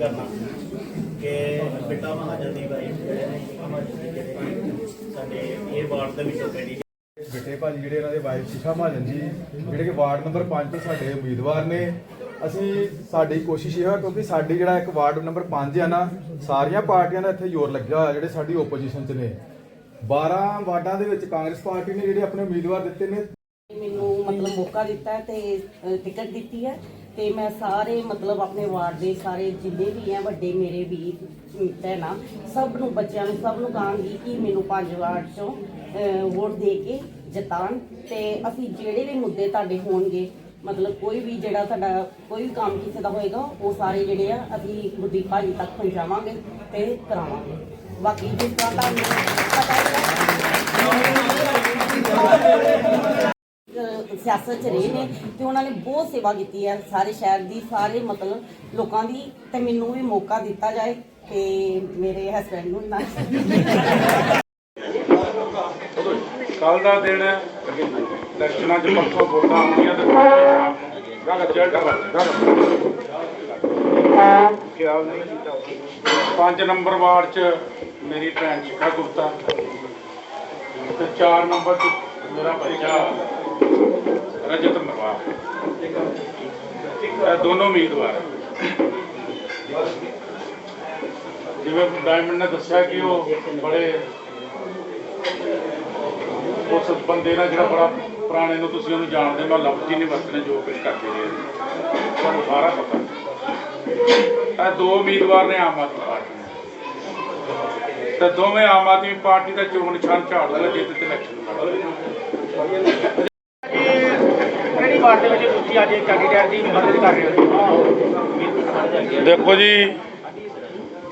करना ਕਿ ਬਿੱਟਾ ਮਹਾਜਨ ਦੀ ਵਾਈਫ ਸਾਡੇ ਇਹ ਵਾਰਡ ਦੇ ਵਿੱਚ ਆਲਰੇਡੀ ਬਿਟੇ ਭਾਜੀ ਜਿਹੜੇ ਇਹਨਾਂ ਦੇ ਵਾਈਫ ਸ਼ਿਖਾ ਮਹਾਜਨ ਜੀ ਜਿਹੜੇ ਕਿ ਵਾਰਡ ਨੰਬਰ 5 ਤੋਂ ਸਾਡੇ ਉਮੀਦਵਾਰ ਨੇ। ਅਸੀਂ ਸਾਡੀ ਕੋਸ਼ਿਸ਼ ਇਹ ਹੈ ਕਿਉਂਕਿ ਸਾਡੀ ਜਿਹੜਾ ਇੱਕ ਵਾਰਡ ਨੰਬਰ 5 ਹੈ ਨਾ ਸਾਰੀਆਂ ਪਾਰਟੀਆਂ ਦਾ ਇੱਥੇ ਜ਼ੋਰ ਲੱਗਿਆ ਹੋਇਆ ਜਿਹੜੇ ਸਾਡੀ ਆਪੋਜੀਸ਼ਨ 'ਚ ਨੇ। 12 ਵਾਰਡਾਂ ਦੇ ਵਿੱਚ ਕਾਂਗਰਸ ਪਾਰਟੀ ਨੇ ਜਿਹੜੇ ਆਪਣੇ ਉਮੀਦਵਾਰ ਦਿੱਤੇ ਨੇ। ਮੈਨੂੰ ਮਤਲਬ ਮੌਕਾ ਦਿੱਤਾ ਤੇ ਟਿਕਟ ਦਿੱਤੀ ਹੈ। ਤੇ ਮੈਂ ਸਾਰੇ ਮਤਲਬ ਆਪਣੇ ਵਾਰਡ ਦੇ ਸਾਰੇ ਜਿੰਨੇ ਵੀ ਹੈ ਵੱਡੇ ਮੇਰੇ ਵੀ ਭੈਣਾਂ, ਸਭ ਨੂੰ, ਬੱਚਿਆਂ ਨੂੰ ਸਭ ਨੂੰ ਕਹਾਂਗੀ ਕਿ ਮੈਨੂੰ ਪੰਜ ਵਾਰਡ ਚੋਂ ਵੋਟ ਦੇ ਕੇ ਜਿਤਾਣ ਤੇ ਅਸੀਂ ਜਿਹੜੇ ਵੀ ਮੁੱਦੇ ਤੁਹਾਡੇ ਹੋਣਗੇ, ਮਤਲਬ ਕੋਈ ਵੀ ਜਿਹੜਾ ਤੁਹਾਡਾ ਕੋਈ ਵੀ ਕੰਮ ਕਿਸੇ ਦਾ ਹੋਏਗਾ, ਉਹ ਸਾਰੇ ਜਿਹੜੇ ਆ, ਅਸੀਂ ਗੁਰਦੀਪ ਭਾਜੀ ਤੱਕ ਪਹੁੰਚਾਵਾਂਗੇ ਤੇ ਕਰਾਵਾਂਗੇ। ਬਾਕੀ ਜਿਸ ਤਰ੍ਹਾਂ ਤੁਹਾਨੂੰ ਪਤਾ ਹੈ ਸਿਆਸਤ ਚ ਰਹੇ ਨੇ ਤੇ ਉਹਨਾਂ ਨੇ ਬਹੁਤ ਸੇਵਾ ਕੀਤੀ ਹੈ ਸਾਰੇ ਸ਼ਹਿਰ ਦੀ, ਸਾਰੇ ਮਤਲਬ ਲੋਕਾਂ ਦੀ ਤੇ ਮੈਨੂੰ ਵੀ ਮੌਕਾ ਦਿੱਤਾ ਜਾਏ ਤੇ ਮੇਰੇ ਹਸਬੰਡ ਨੂੰ ਨਾ ਕੱਲ ਦਾ ਦਿਨ ਹੈ। ਇਲੈਕਸ਼ਨਾਂ 'ਚ ਪੱਖੋਂ ਵੋਟਾਂ ਆਉਂਦੀਆਂ ਤੇ ਗੱਲ ਚੱਲ ਡਾ ਖਿਆਲ ਨਹੀਂ ਕੀਤਾ ਪੰਜ ਨੰਬਰ ਵਾਰਡ 'ਚ ਮੇਰੀ ਭੈਣ ਸ਼ਿਖਾ ਗੁਪਤਾ। ਤੇ 4 ਨੰਬਰ 'ਚ ਮੇਰਾ ਬੱਚਾ। ਰਜਤ ਮਰਵਾ। ਦੋਨੋਂ ਉਮੀਦਵਾਰ ਜਿਵੇਂ ਡਾਇਮੰਡ ਨੇ ਦੱਸਿਆ ਕਿ ਉਹ ਬੜੇ ਉਸ ਬੰਦੇ ਨਾਲ ਜਿਹੜਾ ਬੜਾ ਪੁਰਾਣੇ ਨੂੰ ਤੁਸੀਂ ਉਹਨੂੰ ਜਾਣਦੇ ਮੈਂ ਲਫ਼ਜ਼ ਹੀ ਨਹੀਂ ਵਰਤਣੇ ਜੋ ਕੁਝ ਕਰਦੇ ਰਹੇ। ਤੁਹਾਨੂੰ ਸਾਰਾ ਪਤਾ। ਇਹ ਦੋ ਉਮੀਦਵਾਰ ਨੇ ਆਮ ਆਦਮੀ ਪਾਰਟੀ ਤੇ ਦੋਵੇਂ ਆਮ ਆਦਮੀ ਪਾਰਟੀ ਦਾ ਚੋਣ ਨਿਸ਼ਾਨ ਝਾੜ ਦਾ ਜਿੱਤ ਤੇ ਇਲੈਕਸ਼ਨ ਲੜਦੇ ਕਿਹੜੀ ਵਿੱਚ ਤੁਸੀਂ ਅੱਜ ਕੈਂਡੀਡੇਟ ਦੀ ਮਦਦ ਕਰ ਰਹੇ ਹੋ। ਦੇਖੋ ਜੀ,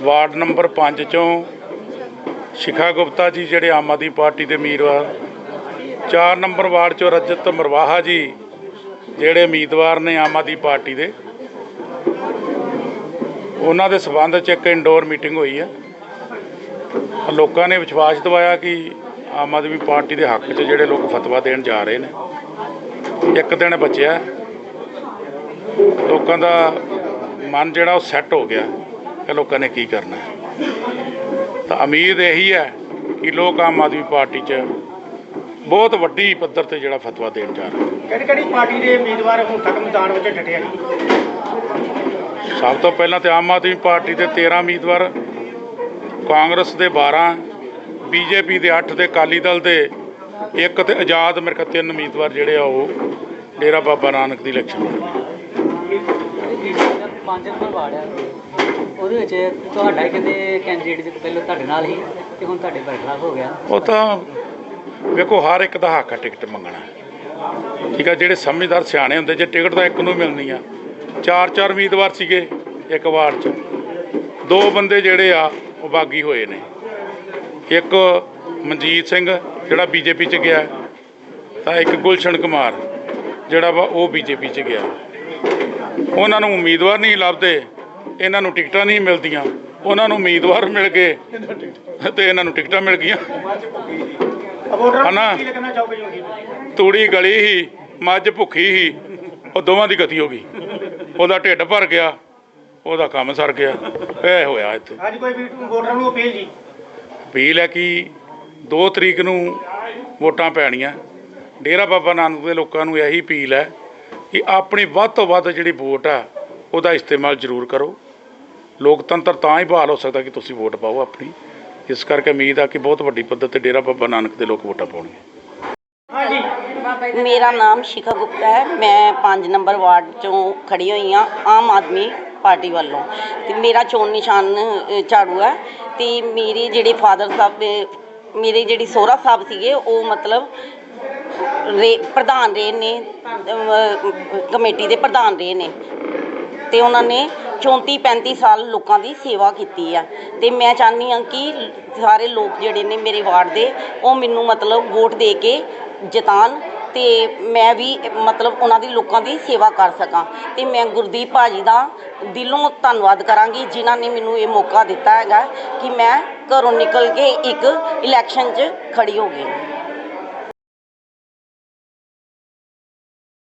ਵਾਰਡ ਨੰਬਰ 5 ਚੋਂ ਸ਼ਿਖਾ ਗੁਪਤਾ ਜੀ ਜਿਹੜੇ ਆਮ ਆਦਮੀ ਪਾਰਟੀ ਦੇ ਉਮੀਦਵਾਰ 4 ਨੰਬਰ ਵਾਰਡ ਚੋਂ ਰਜਤ ਮਰਵਾਹਾ ਜੀ ਜਿਹੜੇ ਉਮੀਦਵਾਰ ਨੇ ਆਮ ਆਦਮੀ ਪਾਰਟੀ ਦੇ, ਉਹਨਾਂ ਦੇ ਸਬੰਧ 'ਚ ਇੱਕ ਇਨਡੋਰ ਮੀਟਿੰਗ ਹੋਈ ਹੈ। ਲੋਕਾਂ ਨੇ ਵਿਸ਼ਵਾਸ ਦਿਵਾਇਆ ਕਿ ਆਮ ਆਦਮੀ ਪਾਰਟੀ ਦੇ ਹੱਕ 'ਚ ਜਿਹੜੇ ਲੋਕ ਫਤਵਾ ਦੇਣ ਜਾ ਰਹੇ ਨੇ। ਇੱਕ ਦਿਨ ਬਚਿਆ। ਲੋਕਾਂ ਦਾ ਮਨ ਜਿਹੜਾ ਉਹ ਸੈੱਟ ਹੋ ਗਿਆ ਕਿ ਲੋਕਾਂ ਨੇ ਕੀ ਕਰਨਾ ਤਾਂ ਉਮੀਦ ਇਹੀ ਹੈ ਕਿ ਲੋਕ ਆਮ ਆਦਮੀ ਪਾਰਟੀ 'ਚ ਬਹੁਤ ਵੱਡੀ ਪੱਧਰ ਤੇ ਜਿਹੜਾ ਫਤਵਾ ਦੇਣ ਜਾ ਰਹੇ ਕਿਹੜੀ ਕਿਹੜੀ ਪਾਰਟੀ ਦੇ ਉਮੀਦਵਾਰ ਹੁਣ ਤੱਕ ਮੈਦਾਨ ਵਿੱਚ ਡਟੇ ਆ? ਸਭ ਤੋਂ ਪਹਿਲਾਂ ਤੇ ਆਮ ਆਦਮੀ ਪਾਰਟੀ ਦੇ 13 ਉਮੀਦਵਾਰ ਕਾਂਗਰਸ ਦੇ 12 ਬੀਜੇਪੀ ਦੇ 8 ਤੇ ਅਕਾਲੀ ਦਲ ਦੇ ਇੱਕ ਤੇ ਆਜ਼ਾਦ ਮੇਰੇ ਖਿਆਲ ਤਿੰਨ ਉਮੀਦਵਾਰ ਜਿਹੜੇ ਆ ਉਹ ਡੇਰਾ ਬਾਬਾ ਨਾਨਕ ਦੀ ਇਲੈਕਸ਼ਨ ਪੰਜ ਨੰਬਰ ਵਾਰਡ ਆ। ਉਹਦੇ ਵਿੱਚ ਤੁਹਾਡਾ ਕਹਿੰਦੇ ਕੈਂਡੀਡੇਟ ਪਹਿਲਾਂ ਤੁਹਾਡੇ ਨਾਲ ਹੀ ਤੇ ਹੁਣ ਤੁਹਾਡੇ ਬਰਖਲਾਫ ਹੋ ਗਿਆ। ਉਹ ਤਾਂ ਵੇਖੋ ਹਰ ਇੱਕ ਦਾ ਹੱਕ ਟਿਕਟ ਮੰਗਣਾ। ਠੀਕ ਆ ਜਿਹੜੇ ਸਮਝਦਾਰ ਸਿਆਣੇ ਹੁੰਦੇ ਜੇ ਟਿਕਟ ਤਾਂ ਇੱਕ ਨੂੰ ਮਿਲਣੀ ਆ। ਚਾਰ ਚਾਰ ਉਮੀਦਵਾਰ ਸੀਗੇ ਇੱਕ ਵਾਰਡ 'ਚ। ਦੋ ਬੰਦੇ ਜਿਹੜੇ ਆ ਉਹ ਬਾਗੀ ਹੋਏ ਨੇ। ਇੱਕ ਮਨਜੀਤ ਸਿੰਘ ਜਿਹੜਾ ਬੀਜੇਪੀ 'ਚ ਗਿਆ ਤਾਂ ਇੱਕ ਗੁਲਸ਼ਨ ਕੁਮਾਰ ਜਿਹੜਾ ਵਾ ਉਹ ਬੀਜੇਪੀ 'ਚ ਗਿਆ। ਉਹਨਾਂ ਨੂੰ ਉਮੀਦਵਾਰ ਨਹੀਂ ਲੱਭਦੇ ਇਹਨਾਂ ਨੂੰ ਟਿਕਟਾਂ ਨਹੀਂ ਮਿਲਦੀਆਂ। ਉਹਨਾਂ ਨੂੰ ਉਮੀਦਵਾਰ ਮਿਲ ਗਏ ਤੇ ਇਹਨਾਂ ਨੂੰ ਟਿਕਟਾਂ ਮਿਲ ਗਈਆਂ। ਹਨਾ? ਤੂੜੀ ਗਲੀ ਹੀ ਮੱਝ ਭੁੱਖੀ ਹੀ ਉਹ ਦੋਵਾਂ ਦੀ ਗਤੀ ਹੋ ਗਈ। ਉਹਦਾ ਢਿੱਡ ਭਰ ਗਿਆ ਉਹਦਾ ਕੰਮ ਸਰ ਗਿਆ। ਇਹ ਹੋਇਆ ਇੱਥੇ। ਅੱਜ ਕੋਈ ਵੀ ਵੋਟਰਾਂ ਨੂੰ ਅਪੀਲ ਜੀ? ਅਪੀਲ ਹੈ ਕਿ 2 ਤਰੀਕ ਨੂੰ ਵੋਟਾਂ ਪੈਣੀਆਂ। ਡੇਰਾ ਬਾਬਾ ਨਾਨਕ ਦੇ ਲੋਕਾਂ ਨੂੰ ਇਹੀ ਅਪੀਲ ਹੈ ਕਿ ਆਪਣੀ ਵੱਧ ਤੋਂ ਵੱਧ ਜਿਹੜੀ ਵੋਟ ਆ ਉਹਦਾ ਇਸਤੇਮਾਲ ਜ਼ਰੂਰ ਕਰੋ। ਲੋਕਤੰਤਰ ਤਾਂ ਹੀ ਬਹਾਲ ਹੋ ਸਕਦਾ ਕਿ ਤੁਸੀਂ ਵੋਟ ਪਾਓ ਆਪਣੀ। ਇਸ ਕਰਕੇ ਉਮੀਦ ਆ ਕਿ ਬਹੁਤ ਵੱਡੀ ਪੱਧਰ ਤੇ ਡੇਰਾ ਬਾਬਾ ਨਾਨਕ ਦੇ ਲੋਕ ਵੋਟਾਂ ਪਾਉਣਗੇ। ਹਾਂਜੀ। ਮੇਰਾ ਨਾਮ ਸ਼ਿਖਾ ਗੁਪਤਾ ਹੈ। ਮੈਂ 5 ਨੰਬਰ ਵਾਰਡ ਚੋਂ ਖੜੀ ਹੋਈ ਹਾਂ ਆਮ ਆਦਮੀ ਪਾਰਟੀ ਵੱਲੋਂ। ਤੇ ਮੇਰਾ ਚੋਣ ਨਿਸ਼ਾਨ ਝਾੜੂ ਹੈ। ਤੇ ਮੇਰੇ ਜਿਹੜੇ ਫਾਦਰ ਸਾਹਿਬ ਅ, ਮੇਰੇ ਜਿਹੜੀ ਸੋਹਰਾ ਸਾਹਿਬ ਸੀਗੇ, ਉਹ ਮਤਲਬ ਰੇ, ਪ੍ਰਧਾਨ ਰਹੇ ਨੇ ਕਮੇਟੀ ਦੇ ਪ੍ਰਧਾਨ ਰਹੇ ਨੇ। ਤੇ ਉਹਨਾਂ ਨੇ 34 35 ਸਾਲ ਲੋਕਾਂ ਦੀ ਸੇਵਾ ਕੀਤੀ ਆ। ਤੇ ਮੈਂ ਚਾਹੁੰਦੀ ਹਾਂ ਕਿ ਸਾਰੇ ਲੋਕ ਜਿਹੜੇ ਨੇ ਮੇਰੇ ਵਾਰਡ ਦੇ, ਉਹ ਮੈਨੂੰ ਮਤਲਬ ਵੋਟ ਦੇ ਕੇ ਜਿਤਾਨ ਤੇ ਮੈਂ ਵੀ ਮਤਲਬ ਉਹਨਾਂ ਦੀ ਲੋਕਾਂ ਦੀ ਸੇਵਾ ਕਰ ਸਕਾਂ। ਤੇ ਮੈਂ ਗੁਰਦੀਪ ਭਾਜੀ ਦਾ ਦਿਲੋਂ ਧੰਨਵਾਦ ਕਰਾਂਗੀ, ਜਿਨ੍ਹਾਂ ਨੇ ਮੈਨੂੰ ਇਹ ਮੌਕਾ ਦਿੱਤਾ ਹੈਗਾ। ਕਿ ਮੈਂ ਘਰੋਂ ਨਿਕਲ ਕੇ ਇੱਕ ਇਲੈਕਸ਼ਨ 'ਚ ਖੜੀ ਹੋ ਗਈ।